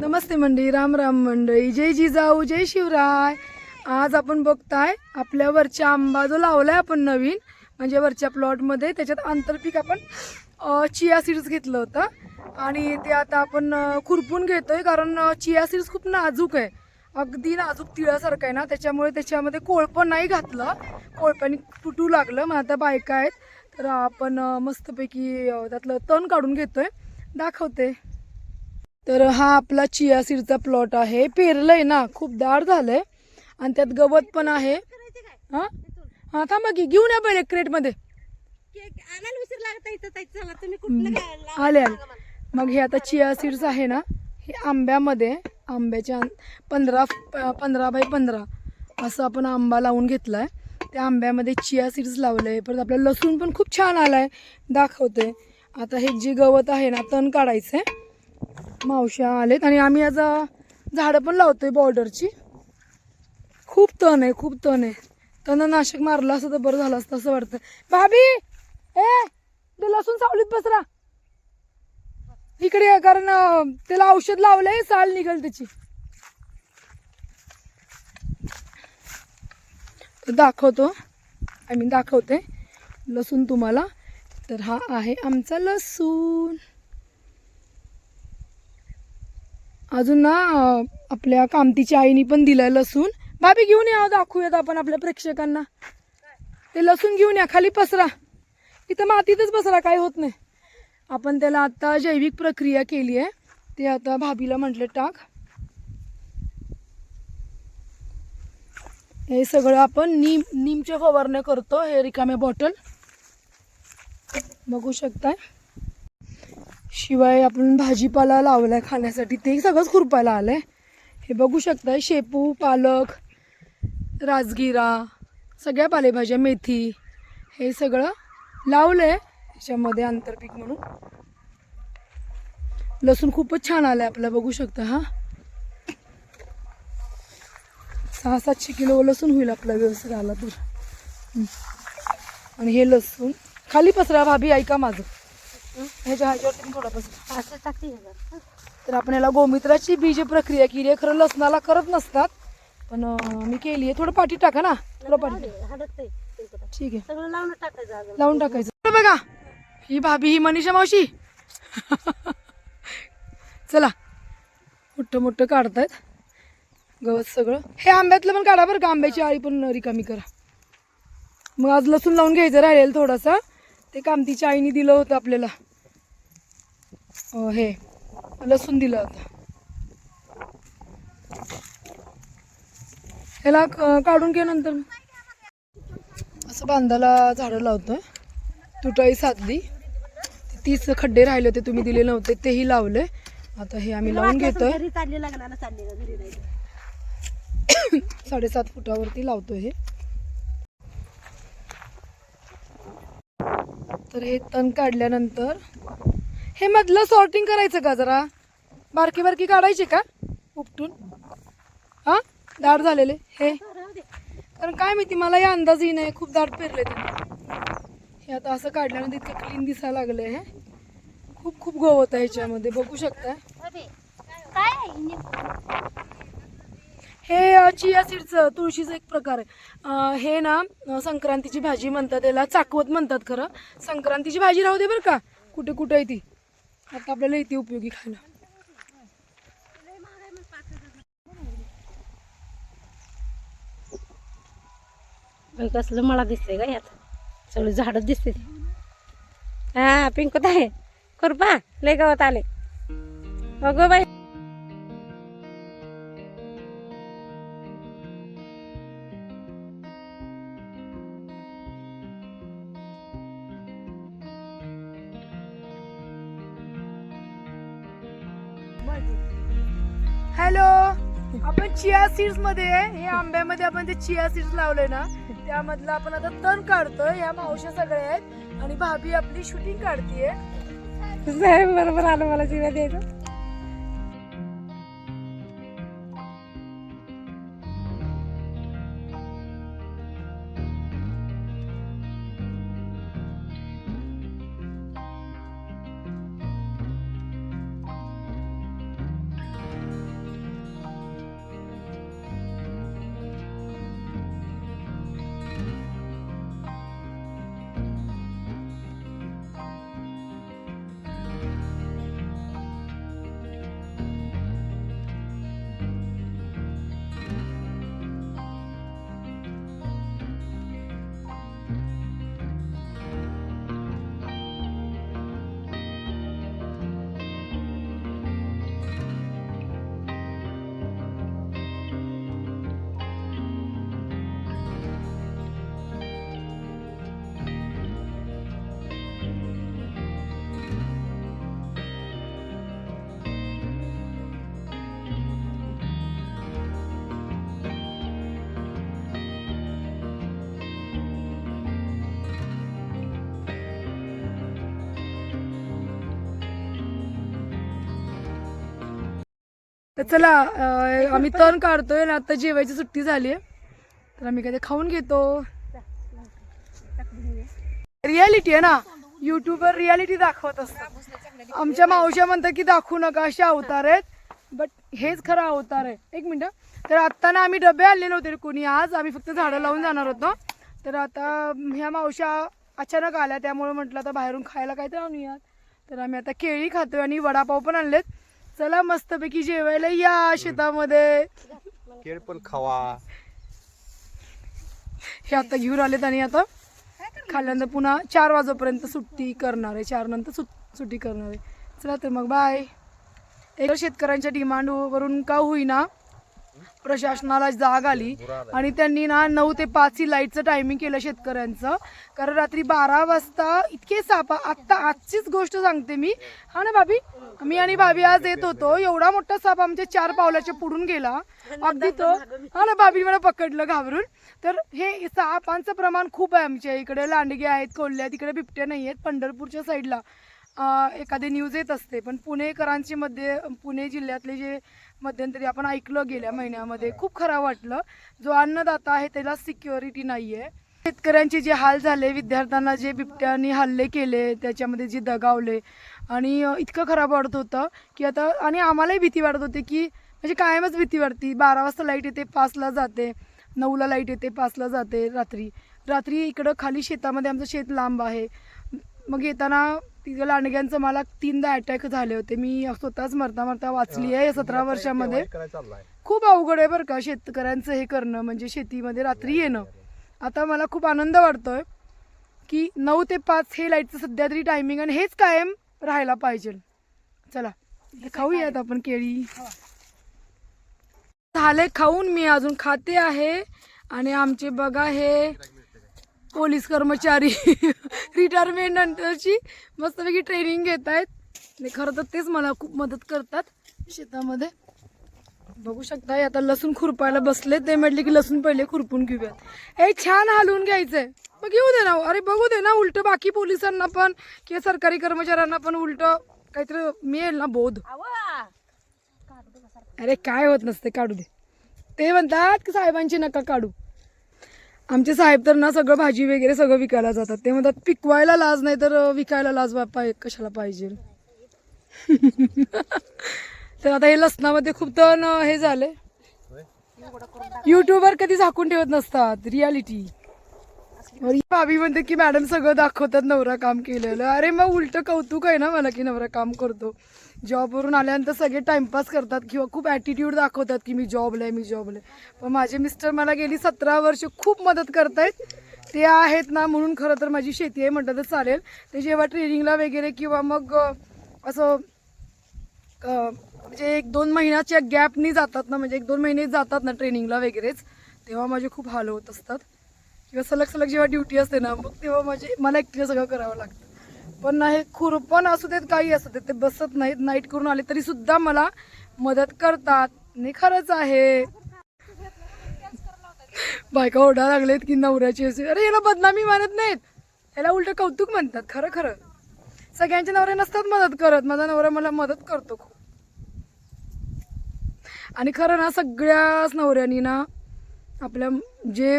नमस्ते मंडळी राम राम मंडळी जय जिजाऊ जय शिवराय. आज आपण बघताय आपल्या वरच्या आंबा जो लावलाय आपण नवीन म्हणजे वरच्या प्लॉटमध्ये त्याच्यात आंतरपीक आपण चिया सीड्स घेतलं होतं. आणि ते आता आपण खुरपून घेतोय कारण चिया सीड्स खूप नाजूक आहे. अगदी नाजूक तिळासारखं आहे ना त्याच्यामुळे त्याच्यामध्ये कोळपं नाही घातलं. कोळप्याने फुटू लागलं मग आता बायका आहेत. तर आपण मस्तपैकी त्यातलं तण काढून घेतोय. दाखवते. तर हा आपला चिया सीडचा प्लॉट आहे. पेरलंय ना खूप दाट झालंय. आणि त्यात गवत पण आहे. हा? हा थांबा की घेऊन या पहिले क्रेटमध्ये. केक आणायला उशीर लागता इथं ताई. चला तुम्ही कुठलं काय लावा? आले आले. मग हे आता चिया सीड्स आहे ना हे आंब्यामध्ये आंब्याच्या पंधरा पंधरा बाय पंधरा असं आपण आंबा लावून घेतलाय. त्या आंब्यामध्ये चिया सीड्स लावले परत आपला लसूण पण खूप छान आलाय दाखवते आता हे जे गवत आहे ना तण काढायचंय. मावश्या आलेत आणि आम्ही आज झाडं पण लावतोय बॉर्डरची खूप तण आहे खूप तण आहे. तणनाशक मारलं असं तर बरं झालं असतं असं वाटतं. भाभी! ए ते लसूण सावलीत बसरा इकडे कारण त्याला औषध लावलंय साल निघल त्याची. तर दाखवतो. आय मीन दाखवते. लसूण तुम्हाला. तर हा आहे आमचा लसूण. अजून ना आपल्या कामतीच्या आईने पण दिलाय लसूण. भाभी घेऊन या दाखवूयात आपण आपल्या प्रेक्षकांना. ते लसूण घेऊन या खाली पसरा. इथं मातीतच पसरा काय होत नाही. आपण त्याला आता जैविक प्रक्रिया केली आहे. ते आता भाभीला म्हटलं टाक. हे सगळं आपण नीम नीमच्या फवारण्या करतो हे रिकाम्या बॉटल बघू शकताय. शिवाय आपण भाजीपाला लावलाय खाण्यासाठी. ते सगळंच खुरपायला आलंय. हे बघू शकताय शेपू पालक राजगिरा सगळ्या पालेभाज्या मेथी हे सगळं लावलंय. त्याच्यामध्ये आंतरपीक म्हणून. लसूण खूपच छान आलं आहे आपलं बघू शकता हा. सहा सातशे किलो लसूण होईल आपला व्यवस्थित आला तर. आणि हे लसूण. खाली पसरा भाभी ऐका माझं. ह्याच्या ह्याच्यावरती पण थोडा पसरा असं टाकते बघ. तर आपण याला गोमित्राची बीज प्रक्रिया केली आहे. खरं लसणाला करत नसतात पण मी केली आहे. थोडं पाठी टाका ना. थोडं पाठी. ठीक आहे. सगळं लावून टाकायचं लावून टाकायचं. बघा ही भाभी ही मनीषा मावशी. चला मोठं मोठं काढतायत. गवत सगळं. हे आंब्यातलं पण काढा बरं का. आंब्याची आळी पण रिकामी करा. मग आज लसूण लावून घ्यायचं राहिलेलं थोडासा. ते कामतीच्या आईने दिलं होतं आपल्याला. हे लसूण दिलं होतं ह्याला काढून घे नंतर. असं बांधाला झाडं लावतोय. तुटाई साधली. तीस खड्डे राहिले होते तुम्ही दिले नव्हते तेही लावले. आता हे आम्ही लावून घेतोय. साडेसात फुटावरती लावतोय हे. तर हे तण काढल्यानंतर हे मधलं सॉर्टिंग करायचं का जरा? बारकी बारकी काढायची का? उपटून? हा? दाट झालेले. हे. कारण काय माहिती मला या अंदाजही नाही. खूप दाट पेरले त्यांनी हे आता असं काढल्यानंतर इतकं क्लीन दिसायला लागले हे. खूप खूप गवत आहे ह्याच्यामध्ये. बघू शकता. काय हे चिया सीडचं तुळशीचं एक प्रकार आहे. हे ना संक्रांतीची भाजी म्हणतात याला चाकवत म्हणतात खरं. संक्रांतीची भाजी राहू दे बरं का. कुठे कुठे आहे ती? आता आपल्याला इथे उपयोगी खायला कसलं मला दिसतंय का यात. सगळी झाडच दिसते हा पिंकत आहे खुरपा लय गवत आले अगो बाई. चिया सीड्समध्ये आहे. हे आंब्यामध्ये आपण ते चिया सीड्स लावले ना त्यामधलं आपण आता तण काढतोय. या मावश्या सगळ्या आहेत. आणि भाभी आपली शूटिंग काढतीये. साहेब बरोबर आलं मला जीवा द्यायचं. तर चला आम्ही तण काढतोय आणि आता जेवायची सुट्टी झाली आहे तर आम्ही काय ते खाऊन घेतो. रियालिटी आहे ना. युट्यूबवर रियालिटी दाखवत असतात. आमच्या मावश्या म्हणतात की दाखवू नका असे अवतार आहेत. बट हेच खरं अवतार आहे. एक मिनटं तर आत्ता ना आम्ही डबे आणले नव्हते कोणी. आज आम्ही फक्त झाडं लावून जाणार होतो. तर आता ह्या मावश्या अचानक आल्या. त्यामुळे म्हटलं आता बाहेरून खायला काय तर आणूयात. तर आम्ही आता केळी खातोय आणि वडापाव पण आणलेत. चला मस्तपैकी जेवायला या शेतामध्ये. केळ पण खावा. हे आता घेऊन आलेत आणि आता खाल्ल्यानंतर पुन्हा चार वाजेपर्यंत सुट्टी करणार आहे. चार नंतर सुट सुट्टी करणार आहे. चला तर मग बाय एक शेतकऱ्यांच्या डिमांड वरून का होईना प्रशासनाला जाग आली आणि त्यांनी ना नऊ ते पाच ही लाईटचं टायमिंग केलं शेतकऱ्यांचं. कारण रात्री बारा वाजता इतके सापा आत्ता आजचीच गोष्ट सांगते मी. हा ना भाभी? मी आणि भाभी आज येत होतो. एवढा मोठा साप आमच्या चार पावलाच्या पुढून गेला. अगदी तो हा ना भाभी मला पकडलं घाबरून. तर हे सापांचं प्रमाण खूप आहे आमच्या इकडे. लांडगे आहेत कोल्हे आहेत इकडे बिबट्या नाही आहेत. पंढरपूरच्या साईडला एखादी न्यूज येत असते. पण पुणेकरांची मध्ये पुणे जिल्ह्यातले जे मध्यंतरी आपण ऐकलं गेल्या महिन्यामध्ये. खूप खराब वाटलं. जो अन्नदाता आहे त्याला सिक्युरिटी नाही आहे शेतकऱ्यांचे जे हाल झाले विद्यार्थ्यांना जे बिबट्यांनी हल्ले केले त्याच्यामध्ये जे दगावले आणि इतकं खराब वाटत होतं की आता आणि आम्हालाही भीती वाटत होती की म्हणजे कायमच भीती वाटते. बारा वाजता लाइट येते पाचला जाते. नऊला लाइट येते पाचला जाते रात्री. रात्री इकडं खाली शेतामध्ये आमचं शेत लांब आहे. मग येताना तिथं लांडग्यांचं मला तीनदा अटॅक झाले होते. मी स्वतःच मरता मरता वाचली आहे या सतरा वर्षामध्ये. खूप अवघड आहे बरं का शेतकऱ्यांचं हे करणं म्हणजे शेतीमध्ये रात्री येणं. आता मला खूप आनंद वाटतोय की नऊ ते पाच हे लाईटचं सध्या तरी टायमिंग आणि हेच कायम राहायला पाहिजे. चला खाऊयात आपण केळी. झाले खाऊन मी अजून खाते आहे. आणि आमचे बघा हे पोलीस कर्मचारी. रिटायरमेंट नंतरची मस्तपैकी ट्रेनिंग घेत आहेत. आणि खरं तर तेच मला खूप मदत करतात शेतामध्ये. बघू शकता आता लसूण खुरपायला बसले ते म्हटले की लसूण पहिले खुरपून घेऊयात. हे छान हलवून घ्यायचंय. मग घेऊ दे ना अरे बघू दे ना उलट बाकी पोलिसांना पण किंवा सरकारी कर्मचाऱ्यांना पण उलट काहीतरी मिळेल ना बोध. अरे काय होत नसते काढू दे. ते म्हणतात की साहेबांची नका काढू. आमचे साहेब तर ना सगळं भाजी वगैरे सगळं विकायला जातात. ते म्हणतात पिकवायला लाज नाही तर विकायला लाज बापा कशाला पाहिजे? तर आता हे लसणामध्ये खूप तण हे झाले युट्यूबवर कधी झाकून ठेवत नसतात रियालिटी भाभी म्हणते की मॅडम सगळं दाखवतात नवरा काम केलेलं. अरे मग उलट कौतुक आहे ना मला की नवरा काम करतो. जॉबवरून आल्यानंतर सगळे टाइमपास करतात किंवा खूप ॲटिट्यूड दाखवतात की मी जॉबला आहे मी जॉबला आहे. पण माझे मिस्टर मला गेली सतरा वर्ष खूप मदत करतायत. ते आहेत ना म्हणून खरं तर माझी शेती आहे म्हटलं तर चालेल. ते जेव्हा ट्रेनिंगला वगैरे किंवा मग असं म्हणजे एक दोन महिन्याच्या गॅपनी जातात ना म्हणजे एक दोन महिने जातात ना ट्रेनिंगला वगैरेच तेव्हा माझे खूप हाल होत असतात. किंवा सलग सलग जेव्हा ड्युटी असते ना मग तेव्हा माझे मला एकटीला सगळं करावं लागतं. पण हे खुरपण असू देत काही असू देत ते बसत नाहीत नाईट करून आले तरी सुद्धा मला मदत करतात. नाही खरंच आहे. बायका ओढा लागलेत की नवऱ्याची असे अरे याला बदनामी मानत नाहीत. याला उलट कौतुक म्हणतात खरं खरं. सगळ्यांचे नवरे नसतात मदत करत. माझा नवरा मला मदत करतो खूप. आणि खरं ना सगळ्याच नवऱ्यांनी ना आपल्या जे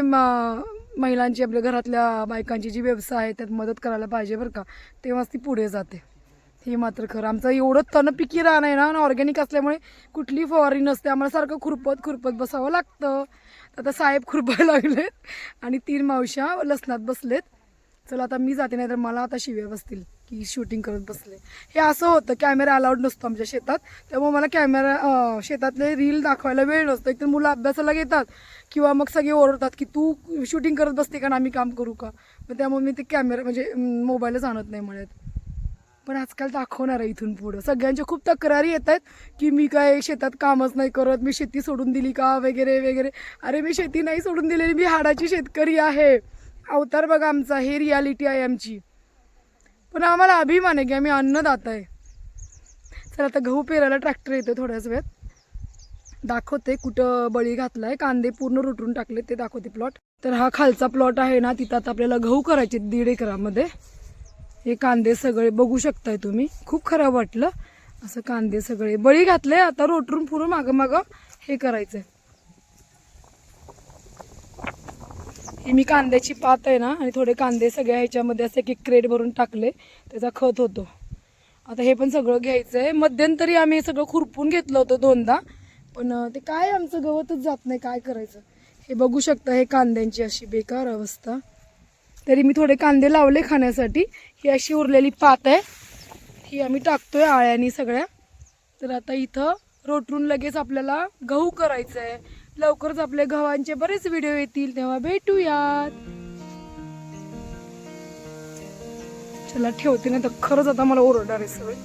महिलांची आपल्या घरातल्या बायकांची जी व्यवसाय आहे त्यात मदत करायला पाहिजे बरं का. तेव्हाच ती पुढे जाते. हे मात्र खरं. आमचं एवढं तणपिकी रान आहे ना ऑर्गॅनिक असल्यामुळे कुठली फवारणी नसते. आम्हाला सारखं खुरपत खुरपत बसावं लागतं. आता साहेब खुरपायला लागलेत आणि तीन मावश्या लसणात बसलेत. चला आता मी जाते नाही तर मला आता शिव्या बसतील. की शूटिंग करत बसले. हे असं होतं कॅमेरा अलाउड नसतो आमच्या शेतात. त्यामुळे मला कॅमेरा शेतातले रील दाखवायला वेळ नसतो. एकतर मुलं अभ्यासाला घेतात किंवा मग सगळे ओरडतात की तू शूटिंग करत बसते का ना आम्ही काम करू का? मग त्यामुळे मी ते कॅमेरा म्हणजे मोबाईलच आणत नाही म्हणत. पण आजकाल दाखवणार आहे इथून पुढं. सगळ्यांच्या खूप तक्रारी येत आहेत की मी काय शेतात कामच नाही करत. मी शेती सोडून दिली का? वगैरे वगैरे. अरे मी शेती नाही सोडून दिलेली. मी हाडाची शेतकरी आहे. अवतार बघा आमचा. हे रियालिटी आहे आमची. पण आम्हाला अभिमान आहे की आम्ही अन्नदाता आहे. तर आता गहू पेरायला ट्रॅक्टर येतो थोड्याच वेळात. दाखवते कुठं बळी घातलाय. कांदे पूर्ण रुटून टाकले ते दाखवते प्लॉट तर हा खालचा प्लॉट आहे ना तिथं आता आपल्याला गहू करायचे दीड एकरामध्ये. हे कांदे सगळे बघू शकताय तुम्ही. खूप खराब वाटलं. असं कांदे सगळे. बळी घातले आता रोटरून पुरून मागं मागं हे करायचंय. ती मी कांद्याची पात आहे ना आणि थोडे कांदे सगळ्या ह्याच्यामध्ये असे एक क्रेट भरून टाकले त्याचा खत होतो. आता हे पण सगळं घ्यायचं आहे मध्यंतरी आम्ही सगळं खुरपून घेतलं होतं दोनदा पण ते काय आमचं गवतच जात नाही काय करायचं? हे बघू शकता हे कांद्यांची अशी बेकार अवस्था. तरी मी थोडे कांदे लावले खाण्यासाठी. ही अशी उरलेली पात आहे. ही आम्ही टाकतोय आळ्यानी सगळ्या. तर आता इथं रोटरून लगेच आपल्याला गहू करायचं आहे लवकरच आपले गव्हांचे बरेच व्हिडिओ येतील तेव्हा भेटूयात. चला ठेवते ना तर खरंच आता मला ओरडणार आहे सगळे.